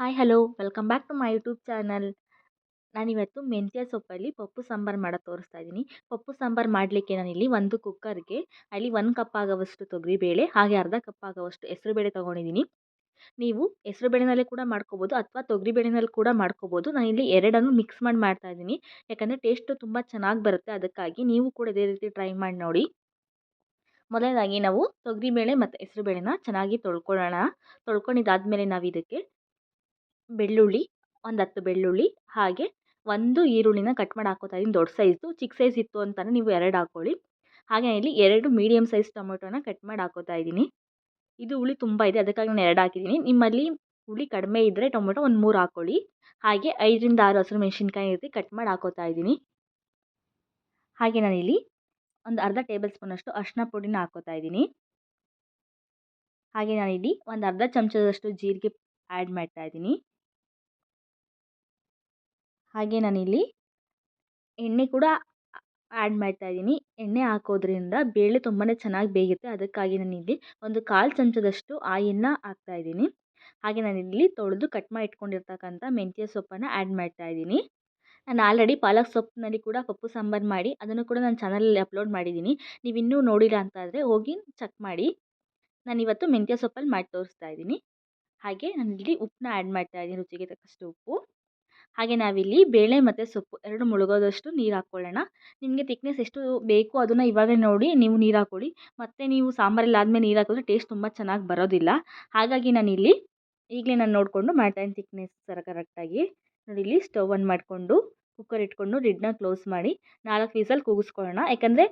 Hi hello, welcome back to my YouTube channel. ನಾನಿವತ್ತು ಮೆಂತ್ಯ ಸೊಪ್ಪಲ್ಲಿ ಪಪ್ಪು ಸಾಂಬಾರು ಮಾಡೋದು ತೋರಿಸ್ತಾ ಇದ್ದೀನಿ. ಪಪ್ಪು ಸಾಂಬಾರು ಮಾಡಲಿಕ್ಕೆ ನಾನಿಲ್ಲಿ ಒಂದು ಕುಕ್ಕರ್ಗೆ ಅಲ್ಲಿ ಒಂದು ಕಪ್ ಆಗೋವಷ್ಟು ತೊಗರಿಬೇಳೆ, ಹಾಗೆ ಅರ್ಧ ಕಪ್ ಆಗೋವಷ್ಟು ಹೆಸರುಬೇಳೆ ತೊಗೊಂಡಿದ್ದೀನಿ. ನೀವು ಹೆಸರುಬೇಳೆನಲ್ಲೇ ಕೂಡ ಮಾಡ್ಕೋಬೋದು ಅಥವಾ ತೊಗರಿಬೇಳೆನಲ್ಲಿ ಕೂಡ ಮಾಡ್ಕೋಬೋದು. ನಾನಿಲ್ಲಿ ಎರಡನ್ನು ಮಿಕ್ಸ್ ಮಾಡಿ ಮಾಡ್ತಾ ಇದ್ದೀನಿ. ಯಾಕಂದರೆ ಟೇಸ್ಟು ತುಂಬ ಚೆನ್ನಾಗಿ ಬರುತ್ತೆ. ಅದಕ್ಕಾಗಿ ನೀವು ಕೂಡ ಇದೇ ರೀತಿ ಟ್ರೈ ಮಾಡಿ ನೋಡಿ. ಮೊದಲನೇದಾಗಿ ನಾವು ತೊಗರಿಬೇಳೆ ಮತ್ತು ಹೆಸರುಬೇಳೆನ ಚೆನ್ನಾಗಿ ತೊಳ್ಕೊಳ್ಳೋಣ. ತೊಳ್ಕೊಂಡಿದ್ದಾದಮೇಲೆ ನಾವು ಇದಕ್ಕೆ ಬೆಳ್ಳುಳ್ಳಿ, ಒಂದು ಹತ್ತು ಬೆಳ್ಳುಳ್ಳಿ, ಹಾಗೆ ಒಂದು ಈರುಳ್ಳಿನ ಕಟ್ ಮಾಡಿ ಹಾಕೋತಾ ಇದ್ದೀನಿ ದೊಡ್ಡ ಸೈಜು ಚಿಕ್ಕ ಸೈಜ್ ಇತ್ತು ಅಂತಲೇ ನೀವು ಎರಡು ಹಾಕ್ಕೊಳ್ಳಿ ಹಾಗೆ ಇಲ್ಲಿ ಎರಡು ಮೀಡಿಯಮ್ ಸೈಜ್ ಟೊಮೊಟೊನ ಕಟ್ ಮಾಡಿ ಹಾಕೋತಾ ಇದ್ದೀನಿ ಇದು ಹುಳಿ ತುಂಬ ಇದೆ, ಅದಕ್ಕಾಗಿ ನಾನು ಎರಡು ಹಾಕಿದ್ದೀನಿ ನಿಮ್ಮಲ್ಲಿ ಹುಳಿ ಕಡಿಮೆ ಇದ್ದರೆ ಟೊಮೆಟೊ ಒಂದು ಮೂರು ಹಾಕ್ಕೊಳ್ಳಿ ಹಾಗೆ ಐದರಿಂದ ಆರು ಹಸಿರು ಮೆಣಸಿನ್ಕಾಯಿ ರೀತಿ ಕಟ್ ಮಾಡಿ ಹಾಕೋತಾ ಇದ್ದೀನಿ ಹಾಗೆ ನಾನಿಲ್ಲಿ ಒಂದು ಅರ್ಧ ಟೇಬಲ್ ಸ್ಪೂನಷ್ಟು ಅರಿಶಿನ ಪುಡಿನ ಹಾಕೋತಾ ಇದ್ದೀನಿ ಹಾಗೆ ನಾನಿಲ್ಲಿ ಒಂದು ಅರ್ಧ ಚಮಚದಷ್ಟು ಜೀರಿಗೆ ಆ್ಯಡ್ ಮಾಡ್ತಾ ಇದ್ದೀನಿ ಹಾಗೆ ನಾನಿಲ್ಲಿ ಎಣ್ಣೆ ಕೂಡ ಆ್ಯಡ್ ಮಾಡ್ತಾ ಇದ್ದೀನಿ. ಎಣ್ಣೆ ಹಾಕೋದ್ರಿಂದ ಬೇಳೆ ತುಂಬಾ ಚೆನ್ನಾಗಿ ಬೇಯುತ್ತೆ. ಅದಕ್ಕಾಗಿ ನಾನಿಲ್ಲಿ ಒಂದು ಕಾಲು ಚಮಚದಷ್ಟು ಹಾಕ್ತಾ ಇದ್ದೀನಿ. ಹಾಗೆ ನಾನಿಲ್ಲಿ ತೊಳೆದು ಕಟ್ ಮಾಡಿ ಇಟ್ಕೊಂಡಿರ್ತಕ್ಕಂಥ ಮೆಂತ್ಯ ಸೊಪ್ಪನ್ನು ಆ್ಯಡ್ ಮಾಡ್ತಾ ಇದ್ದೀನಿ. ನಾನು ಆಲ್ರೆಡಿ ಪಾಲಕ್ ಸೊಪ್ಪಿನಲ್ಲಿ ಕೂಡ ಪಪ್ಪು ಸಾಂಬಾರು ಮಾಡಿ ಅದನ್ನು ಕೂಡ ನಾನು ಚಾನಲಲ್ಲಿ ಅಪ್ಲೋಡ್ ಮಾಡಿದ್ದೀನಿ. ನೀವು ಇನ್ನೂ ನೋಡಿಲ್ಲ ಅಂತಾದರೆ ಹೋಗಿ ಚೆಕ್ ಮಾಡಿ. ನಾನಿವತ್ತು ಮೆಂತ್ಯ ಸೊಪ್ಪಲ್ಲಿ ಮಾಡಿ ತೋರಿಸ್ತಾ ಇದ್ದೀನಿ. ಹಾಗೆ ನಾನಿಲ್ಲಿ ಉಪ್ಪನ್ನ ಆ್ಯಡ್ ಮಾಡ್ತಾ ಇದ್ದೀನಿ ರುಚಿಗೆ ತಕ್ಕಷ್ಟು ಉಪ್ಪು. ಹಾಗೆ ನಾವಿಲ್ಲಿ ಬೇಳೆ ಮತ್ತು ಸೊಪ್ಪು ಎರಡು ಮುಳುಗೋದಷ್ಟು ನೀರು ಹಾಕ್ಕೊಳ್ಳೋಣ ನಿಮಗೆ ತಿಕ್ನೆಸ್ ಎಷ್ಟು ಬೇಕು ಅದನ್ನು ಇವಾಗಲೇ ನೋಡಿ ನೀವು ನೀರು ಹಾಕ್ಕೊಳ್ಳಿ ಮತ್ತು ನೀವು ಸಾಂಬಾರಲ್ಲಿ ಆದಮೇಲೆ ನೀರು ಹಾಕಿದ್ರೆ ಟೇಸ್ಟ್ ತುಂಬ ಚೆನ್ನಾಗಿ ಬರೋದಿಲ್ಲ. ಹಾಗಾಗಿ ನಾನಿಲ್ಲಿ ಈಗಲೇ ನಾನು ನೋಡಿಕೊಂಡು ಮಾಡ್ತಾಯಿದ್ದೀನಿ ತಿಕ್ನೆಸ್ ಥರ ಕರೆಕ್ಟಾಗಿ ನೋಡಿ ಇಲ್ಲಿ ಸ್ಟವ್ ಆನ್ ಮಾಡಿಕೊಂಡು ಕುಕ್ಕರ್ ಇಟ್ಕೊಂಡು ಲಿಡ್ನ ಕ್ಲೋಸ್ ಮಾಡಿ ನಾಲ್ಕು ವೀಸಲ್ಲಿ ಕೂಗಿಸ್ಕೊಳ್ಳೋಣ. ಯಾಕಂದರೆ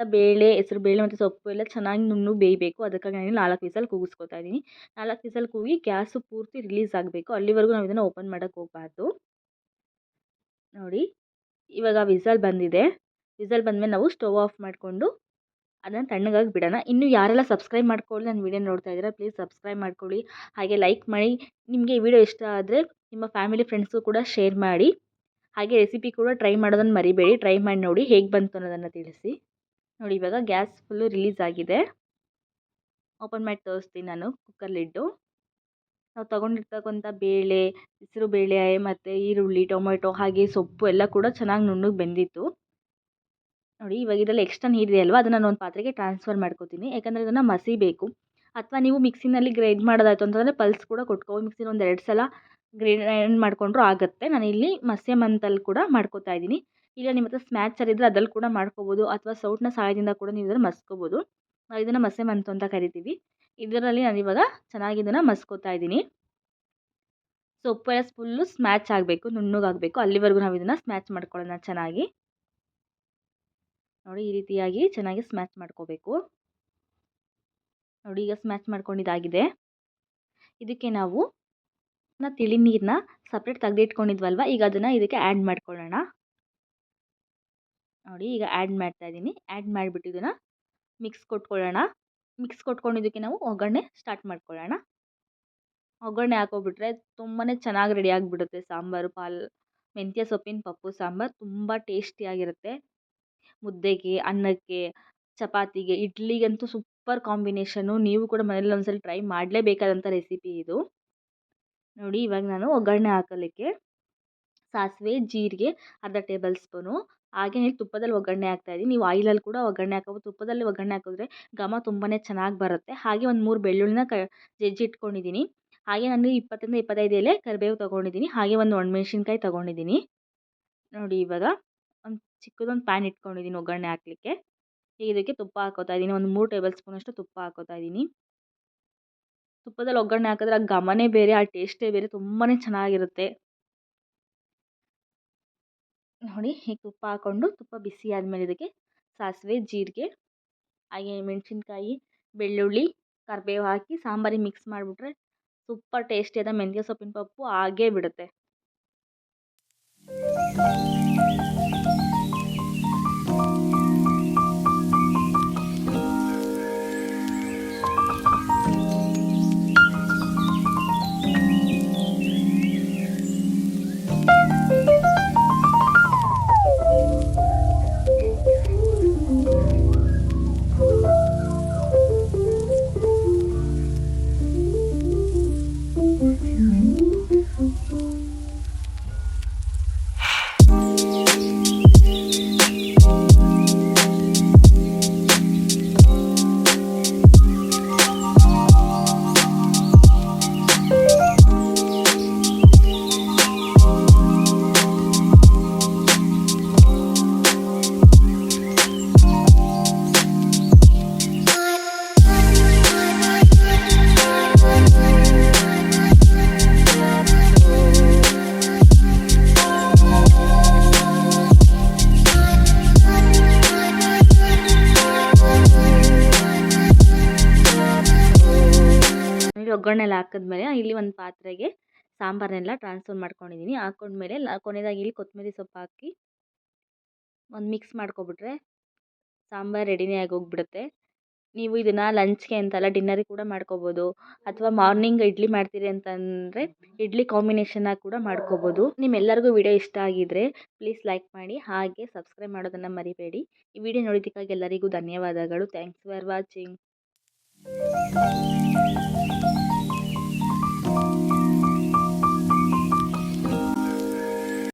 ಬೇಳೆ, ಹೆಸರು ಬೇಳೆ ಮತ್ತು ಸೊಪ್ಪು ಎಲ್ಲ ಚೆನ್ನಾಗಿ ನುಣ್ಣಗೆ ಬೇಯಬೇಕು. ಅದಕ್ಕಾಗಿ ನಾನು ನಾಲ್ಕು ವಿಸಲ್ ಕೂಗಿಸ್ಕೊತಾ ಇದ್ದೀನಿ. ನಾಲ್ಕು ವಿಸಲ್ ಕೂಗಿ ಗ್ಯಾಸು ಪೂರ್ತಿ ರಿಲೀಸ್ ಆಗಬೇಕು. ಅಲ್ಲಿವರೆಗೂ ನಾವು ಇದನ್ನು ಓಪನ್ ಮಾಡೋಕ್ಕೆ ಹೋಗಬಾರ್ದು. ನೋಡಿ, ಇವಾಗ ವಿಸಲ್ ಬಂದಿದೆ. ವಿಸಲ್ ಬಂದಮೇಲೆ ನಾವು ಸ್ಟವ್ ಆಫ್ ಮಾಡಿಕೊಂಡು ಅದನ್ನು ತಣ್ಣಗಾಗಿ ಬಿಡೋಣ. ಇನ್ನು ಯಾರೆಲ್ಲ ಸಬ್ಸ್ಕ್ರೈಬ್ ಮಾಡ್ಕೊಳ್ಳಿ ನನ್ನ ವೀಡಿಯೋ ನೋಡ್ತಾ ಇದ್ದೀರಾ, ಪ್ಲೀಸ್ ಸಬ್ಸ್ಕ್ರೈಬ್ ಮಾಡ್ಕೊಳ್ಳಿ. ಹಾಗೆ ಲೈಕ್ ಮಾಡಿ. ನಿಮಗೆ ಈ ವಿಡಿಯೋ ಇಷ್ಟ ಆದರೆ ನಿಮ್ಮ ಫ್ಯಾಮಿಲಿ ಫ್ರೆಂಡ್ಸ್ಗೂ ಕೂಡ ಶೇರ್ ಮಾಡಿ. ಹಾಗೆ ರೆಸಿಪಿ ಕೂಡ ಟ್ರೈ ಮಾಡೋದನ್ನು ಮರಿಬೇಡಿ. ಟ್ರೈ ಮಾಡಿ ನೋಡಿ ಹೇಗೆ ಬಂತು ಅನ್ನೋದನ್ನು ತಿಳಿಸಿ. ನೋಡಿ ಇವಾಗ ಗ್ಯಾಸ್ ಫುಲ್ಲು ರಿಲೀಸ್ ಆಗಿದೆ. ಓಪನ್ ಮಾಡಿ ತೋರಿಸ್ತೀನಿ ನಾನು ಕುಕ್ಕರ್ ಲಿಡ್ಡು. ನಾವು ತೊಗೊಂಡಿರ್ತಕ್ಕಂಥ ಬೇಳೆ, ಹೆಸರು ಬೇಳೆ, ಮತ್ತು ಈರುಳ್ಳಿ ಟೊಮೆಟೊ ಹಾಗೆ ಸೊಪ್ಪು ಎಲ್ಲ ಕೂಡ ಚೆನ್ನಾಗಿ ನುಣ್ಣಗೆ ಬೆಂದಿತ್ತು. ನೋಡಿ ಇವಾಗ ಇದರಲ್ಲಿ ಎಕ್ಸ್ಟ್ರಾ ನೀರಿದೆ ಅಲ್ವಾ? ಅದನ್ನು ನಾನು ಒಂದು ಪಾತ್ರೆಗೆ ಟ್ರಾನ್ಸ್ಫರ್ ಮಾಡ್ಕೋತೀನಿ. ಯಾಕಂದರೆ ಇದನ್ನು ಮಸಿಬೇಕು. ಅಥವಾ ನೀವು ಮಿಕ್ಸಿನಲ್ಲಿ ಗ್ರೈಂಡ್ ಮಾಡೋದಾಯ್ತು ಅಂತಂದರೆ ಪಲ್ಸ್ ಕೂಡ ಕೊಟ್ಕೋ ಮಿಕ್ಸಿನ ಒಂದು ಎರಡು ಸಲ ಗ್ರೈಂಡ್ ಮಾಡ್ಕೊಂಡ್ರೂ ಆಗುತ್ತೆ. ನಾನಿಲ್ಲಿ ಮಸ್ಯ ಮಂತಲ್ಲಿ ಕೂಡ ಮಾಡ್ಕೋತಾ ಇದ್ದೀನಿ. ಇಲ್ಲ ನಿಮ್ಮ ಹತ್ರ ಸ್ಮ್ಯಾಚರ್ ಇದ್ದರೆ ಅದ್ರಲ್ಲಿ ಕೂಡ ಮಾಡ್ಕೋಬೋದು ಅಥವಾ ಸೌಟ್ನ ಸಹಾಯದಿಂದ ಕೂಡ ನೀವು ಇದನ್ನು ಮಸ್ಕೋಬೋದು. ನಾವು ಇದನ್ನು ಮಸೆ ಮಂತು ಅಂತ ಕರಿತೀವಿ. ಇದರಲ್ಲಿ ಇವಾಗ ಚೆನ್ನಾಗಿ ಇದನ್ನು ಮಸ್ಕೋತಾ ಇದ್ದೀನಿ. ಸೊಪ್ಪು ಎಲ್ಲ ಫುಲ್ಲು ಸ್ಮ್ಯಾಚ್ ಆಗಬೇಕು ನುಣ್ಣಗಾಗಬೇಕು ಅಲ್ಲಿವರೆಗೂ ನಾವು ಇದನ್ನು ಸ್ಮ್ಯಾಚ್ ಮಾಡ್ಕೊಳ್ಳೋಣ ಚೆನ್ನಾಗಿ. ನೋಡಿ ಈ ರೀತಿಯಾಗಿ ಚೆನ್ನಾಗಿ ಸ್ಮ್ಯಾಚ್ ಮಾಡ್ಕೋಬೇಕು. ನೋಡಿ ಈಗ ಸ್ಮ್ಯಾಚ್ ಮಾಡ್ಕೊಂಡಿದ್ದಾಗಿದೆ ಇದಕ್ಕೆ ನಾವು ತಿಳಿ ನೀರನ್ನ ಸಪ್ರೇಟ್ ತೆಗೆದಿಟ್ಕೊಂಡಿದ್ವಲ್ವ? ಈಗ ಅದನ್ನು ಇದಕ್ಕೆ ಆ್ಯಡ್ ಮಾಡ್ಕೊಳ್ಳೋಣ. ನೋಡಿ ಈಗ ಆ್ಯಡ್ ಮಾಡ್ತಾ ಇದ್ದೀನಿ. ಆ್ಯಡ್ ಮಾಡಿಬಿಟ್ಟು ಇದನ್ನು ಮಿಕ್ಸ್ ಕೊಟ್ಕೊಳ್ಳೋಣ. ಮಿಕ್ಸ್ ಕೊಟ್ಕೊಂಡಿದ್ದಕ್ಕೆ ನಾವು ಒಗ್ಗರಣೆ ಸ್ಟಾರ್ಟ್ ಮಾಡ್ಕೊಳ್ಳೋಣ. ಒಗ್ಗರಣೆ ಹಾಕೋಬಿಟ್ರೆ ತುಂಬಾ ಚೆನ್ನಾಗಿ ರೆಡಿ ಆಗಿಬಿಡುತ್ತೆ. ಸಾಂಬಾರು, ಪಾಲ್, ಮೆಂತ್ಯ, ಸೊಪ್ಪಿನ ಪಪ್ಪು, ಸಾಂಬಾರು ತುಂಬ ಟೇಸ್ಟಿಯಾಗಿರುತ್ತೆ ಮುದ್ದೆಗೆ, ಅನ್ನಕ್ಕೆ, ಚಪಾತಿಗೆ, ಇಡ್ಲಿಗಂತೂ ಸೂಪರ್ ಕಾಂಬಿನೇಷನು ನೀವು ಕೂಡ ಮನೇಲಿ ಒಂದ್ಸಲ ಟ್ರೈ ಮಾಡಲೇಬೇಕಾದಂಥ ರೆಸಿಪಿ ಇದು. ನೋಡಿ ಇವಾಗ ನಾನು ಒಗ್ಗರಣೆ ಹಾಕಲಿಕ್ಕೆ ಸಾಸಿವೆ, ಜೀರಿಗೆ, ಅರ್ಧ ಟೇಬಲ್ ಸ್ಪೂನು ಹಾಗೆ ತುಪ್ಪದಲ್ಲಿ ಒಗ್ಗರಣೆ ಹಾಕ್ತಾ ಇದ್ದೀನಿ ನೀವು ಆಯಿಲಲ್ಲಿ ಕೂಡ ಒಗ್ಗರಣೆ ಹಾಕಬೋದು ತುಪ್ಪದಲ್ಲಿ ಒಗ್ಗರಣೆ ಹಾಕಿದ್ರೆ ಘಮ ತುಂಬಾ ಚೆನ್ನಾಗಿ ಬರುತ್ತೆ. ಹಾಗೆ ಒಂದು ಮೂರು ಬೆಳ್ಳುಳ್ಳಿನ ಕ ಜಜ್ಜಿ ಇಟ್ಕೊಂಡಿದ್ದೀನಿ ಹಾಗೆ ನಾನು ಇಪ್ಪತ್ತರಿಂದ ಇಪ್ಪತ್ತೈದು ಎಲೆ ಕರಿಬೇವು ತೊಗೊಂಡಿದ್ದೀನಿ. ಹಾಗೆ ಒಂದು ಒಣಮೆಣ್ಸಿನ್ಕಾಯಿ ತೊಗೊಂಡಿದ್ದೀನಿ. ನೋಡಿ ಇವಾಗ ಒಂದು ಚಿಕ್ಕದೊಂದು ಪ್ಯಾನ್ ಇಟ್ಕೊಂಡಿದ್ದೀನಿ ಒಗ್ಗರಣೆ ಹಾಕಲಿಕ್ಕೆ. ಇದಕ್ಕೆ ತುಪ್ಪ ಹಾಕೋತಾ ಇದ್ದೀನಿ. ಒಂದು ಮೂರು ಟೇಬಲ್ ಸ್ಪೂನಷ್ಟು ತುಪ್ಪ ಹಾಕೋತಾ ಇದ್ದೀನಿ. ತುಪ್ಪದಲ್ಲಿ ಒಗ್ಗರಣೆ ಹಾಕಿದ್ರೆ ಆ ಘಮನೇ ಬೇರೆ, ಆ ಟೇಸ್ಟೇ ಬೇರೆ ತುಂಬಾ ಚೆನ್ನಾಗಿರುತ್ತೆ. ನೋಡಿ ಹೀಗೆ ತುಪ್ಪ ಹಾಕ್ಕೊಂಡು ತುಪ್ಪ ಬಿಸಿ ಆದಮೇಲೆ ಇದಕ್ಕೆ ಸಾಸಿವೆ, ಜೀರಿಗೆ, ಹಾಗೆ ಮೆಣಸಿನ್ಕಾಯಿ, ಬೆಳ್ಳುಳ್ಳಿ, ಕರಿಬೇವು ಹಾಕಿ ಸಾಂಬಾರಿಗೆ ಮಿಕ್ಸ್ ಮಾಡಿಬಿಟ್ರೆ ಸೂಪರ್ ಟೇಸ್ಟಿಯಾದ ಮೆಂತ್ಯ ಸೊಪ್ಪಿನ ಪಪ್ಪು ಆಗೇ ಬಿಡುತ್ತೆ. ಒಗ್ಗರಣೆ ಎಲ್ಲ ಹಾಕಿದ್ಮೇಲೆ ಇಲ್ಲಿ ಒಂದು ಪಾತ್ರೆಗೆ ಸಾಂಬಾರನ್ನೆಲ್ಲ ಟ್ರಾನ್ಸ್ಫರ್ ಮಾಡ್ಕೊಂಡಿದ್ದೀನಿ ಹಾಕೊಂಡ್ಮೇಲೆ ಲಾ ಕೊನೆಯದಾಗಿ ಇಲ್ಲಿ ಕೊತ್ತಂಬರಿ ಸೊಪ್ಪು ಹಾಕಿ ಒಂದು ಮಿಕ್ಸ್ ಮಾಡ್ಕೊಬಿಟ್ರೆ ಸಾಂಬಾರು ರೆಡಿನೇ ಆಗೋಗ್ಬಿಡುತ್ತೆ. ನೀವು ಇದನ್ನು ಲಂಚ್ಗೆ ಅಂತಲ್ಲ ಡಿನ್ನರಿಗೆ ಕೂಡ ಮಾಡ್ಕೋಬೋದು. ಅಥವಾ ಮಾರ್ನಿಂಗ್ ಇಡ್ಲಿ ಮಾಡ್ತೀರಿ ಅಂತಂದರೆ ಇಡ್ಲಿ ಕಾಂಬಿನೇಷನ್ನಾಗಿ ಕೂಡ ಮಾಡ್ಕೋಬೋದು. ನಿಮ್ಮೆಲ್ಲರಿಗೂ ವಿಡಿಯೋ ಇಷ್ಟ ಆಗಿದ್ದರೆ ಪ್ಲೀಸ್ ಲೈಕ್ ಮಾಡಿ, ಹಾಗೆ ಸಬ್ಸ್ಕ್ರೈಬ್ ಮಾಡೋದನ್ನು ಮರಿಬೇಡಿ. ಈ ವಿಡಿಯೋ ನೋಡಿದ್ದಕ್ಕಾಗಿ ಎಲ್ಲರಿಗೂ ಧನ್ಯವಾದಗಳು. Thanks for watching